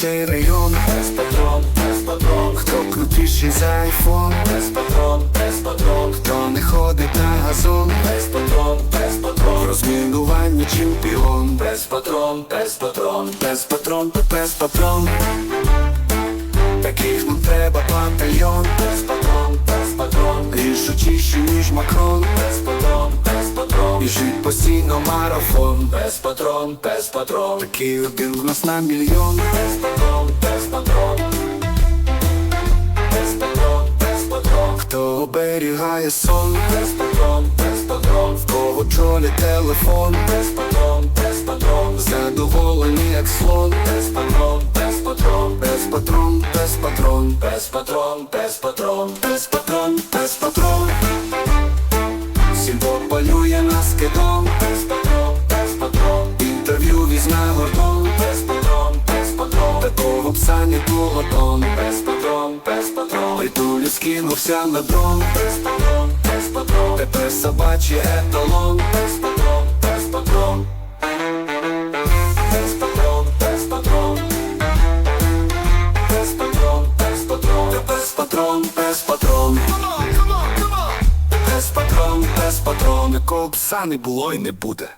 цей район, Еспатрон, еспатрон, хто крутіший за айфон, без патрон, хто не ходить на газон, без патрон, без патрон, розмінування чемпіон, без патрон, без патрон. Таких нам треба батальйон, Еспатрон, еспатрон, рішучіший, ніж Макрон, без патрон. І жить постійно марафон. Без патрон, без патрон, такий один в нас на мільйон. без патрон. хто оберігає сон, Деспотрон, деспотрон, в кого чолі телефон, Деспотрон, деспотрон, задоволені як слон, Тес патрон, без патрон, без патрон, без патрон, без патрон, без патрон, без патрон, без патрон Тулі скинувся на дрон. Еспадрон, еспадрон, тепер собачий еталон. Еспадрон, еспадрон Еспадрон, еспадрон Еспадрон, еспадрон, тепер еспадрон, еспадрон Еспадрон, еспадрон, якого пса не було і не буде.